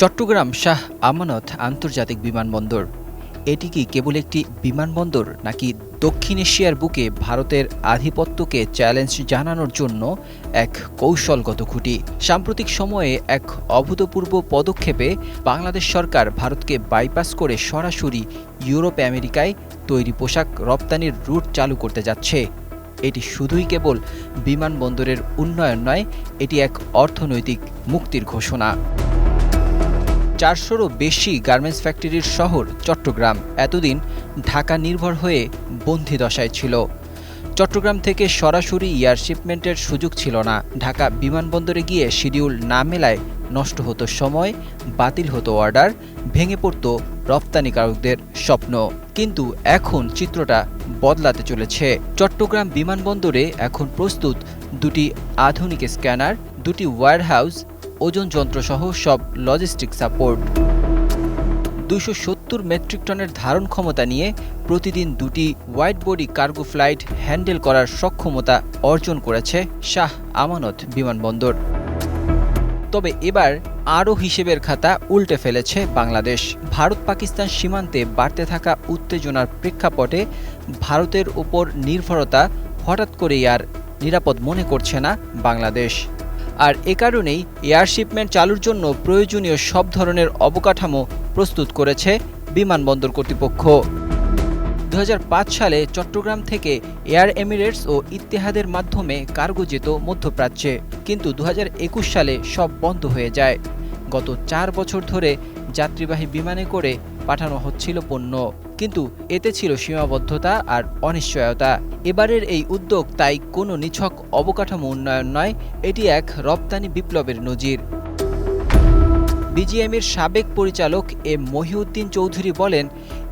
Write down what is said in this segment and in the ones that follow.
চট্টগ্রাম শাহ আমানত আন্তর্জাতিক বিমানবন্দর। এটি কি কেবল একটি বিমানবন্দর নাকি দক্ষিণ এশিয়ার বুকে ভারতের আধিপত্যকে চ্যালেঞ্জ জানানোর জন্য এক কৌশলগত খুঁটি? সাম্প্রতিক সময়ে এক অভূতপূর্ব পদক্ষেপে বাংলাদেশ সরকার ভারতকে বাইপাস করে সরাসরি ইউরোপ আমেরিকায় তৈরি পোশাক রপ্তানির রুট চালু করতে যাচ্ছে। এটি শুধুই কেবল বিমানবন্দরের উন্নয়ন নয়, এটি এক অর্থনৈতিক মুক্তির ঘোষণা। চারশোরও বেশি গার্মেন্টস ফ্যাক্টরির শহর চট্টগ্রাম। এতদিন ঢাকা নির্ভর হয়ে বন্দি দশায় ছিল। চট্টগ্রাম থেকে সরাসরি এয়ার শিপমেন্টের সুযোগ ছিল না। ঢাকা বিমানবন্দরে গিয়ে শিডিউল না মেলায় নষ্ট হতো সময়, বাতিল হতো অর্ডার, ভেঙে পড়ত রপ্তানিকারকদের স্বপ্ন। কিন্তু এখন চিত্রটা বদলাতে চলেছে। চট্টগ্রাম বিমানবন্দরে এখন প্রস্তুত দুটি আধুনিক স্ক্যানার, দুটি ওয়্যারহাউস ওজন যন্ত্রসহ সব লজিস্টিক সাপোর্ট দুশো সত্তর মেট্রিক টনের ধারণ ক্ষমতা নিয়ে প্রতিদিন দুটি white body cargo flight handle করার সক্ষমতা অর্জন করেছে শাহ আমানত বিমানবন্দর। তবে এবার আরও হিসেবের খাতা উল্টে ফেলেছে বাংলাদেশ। ভারত পাকিস্তান সীমান্তে বাড়তে থাকা উত্তেজনার প্রেক্ষাপটে ভারতের ওপর নির্ভরতা হঠাৎ করেই আর নিরাপদ মনে করছে না বাংলাদেশ। আর এ কারণেই এয়ার শিপমেন্ট চালুর জন্য প্রয়োজনীয় সব ধরনের অবকাঠামো প্রস্তুত করেছে বিমানবন্দর কর্তৃপক্ষ। দু হাজার পাঁচ সালে চট্টগ্রাম থেকে এয়ার এমিরেটস ও ইত্তেহাদের মাধ্যমে কার্গো যেত মধ্যপ্রাচ্যে। কিন্তু দু হাজার একুশ সালে সব বন্ধ হয়ে যায়। গত চার বছর ধরে যাত্রীবাহী বিমানে করে পাঠানো হচ্ছিল পণ্য। কিন্তু এতে ছিল সীমাবদ্ধতা আর অনিশ্চয়তা। এবারের এই উদ্যোগ তাই কোনো নিছক অবকাঠামো উন্নয়ন নয়, এটি এক রপ্তানি বিপ্লবের নজির। বিজিএমের সাবেক পরিচালক এম মহিউদ্দিন চৌধুরী বলেন,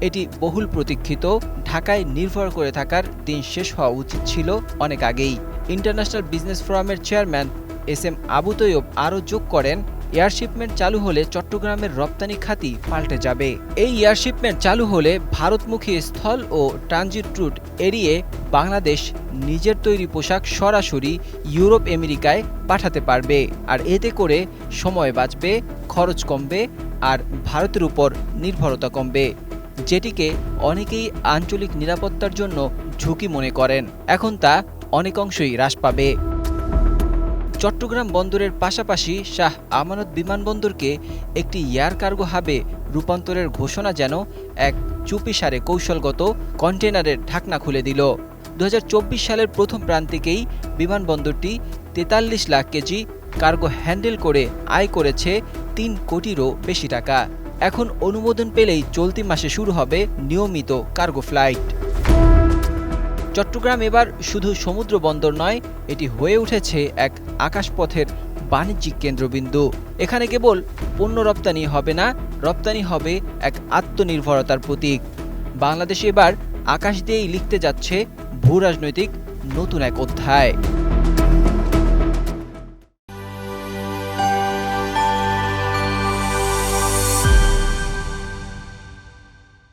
এটি বহুল প্রতীক্ষিত, ঢাকায় নির্ভর করে থাকার দিন শেষ হওয়া উচিত ছিল অনেক আগেই। ইন্টারন্যাশনাল বিজনেস ফোরামের chairman S M Abu Taiyab আরও যোগ করেন এয়ারশিপমেন্ট চালু হলে চট্টগ্রামের রপ্তানি খাতি পাল্টে যাবে। এই এয়ারশিপমেন্ট চালু হলে ভারতমুখী স্থল ও ট্রানজিট রুট এড়িয়ে বাংলাদেশ নিজের তৈরি পোশাক সরাসরি ইউরোপ, আমেরিকায় পাঠাতে পারবে। আর এতে করে সময় বাঁচবে, খরচ কমবে আর ভারতের উপর নির্ভরতা কমবে। যেটিকে অনেকেই আঞ্চলিক নিরাপত্তার জন্য ঝুঁকি মনে করেন। এখন তা অনেকাংশই হ্রাস পাবে। চট্টগ্রাম বন্দরের পাশাপাশি শাহ আমানত বিমানবন্দরকে একটি এয়ার কার্গো হাবে রূপান্তরের ঘোষণা যেন এক চুপিসারে কৌশলগত কন্টেনারের ঢাকনা খুলে দিল। দু হাজার চব্বিশ সালের প্রথম প্রান্তিকেই বিমানবন্দরটি তেতাল্লিশ লাখ কেজি কার্গো হ্যান্ডেল করে আয় করেছে তিন কোটিরও বেশি টাকা। এখন অনুমোদন পেলেই চলতি মাসে শুরু হবে নিয়মিত কার্গো ফ্লাইট। চট্টগ্রাম এবার শুধু সমুদ্র বন্দর নয়, এটি হয়ে উঠেছে এক আকাশপথের বাণিজ্যিক কেন্দ্রবিন্দু। এখানে কেবল পণ্য রপ্তানি হবে না, রপ্তানি হবে এক আত্মনির্ভরতার প্রতীক। বাংলাদেশ এবার আকাশ দিয়েই লিখতে যাচ্ছে ভূরাজনৈতিক নতুন এক অধ্যায়।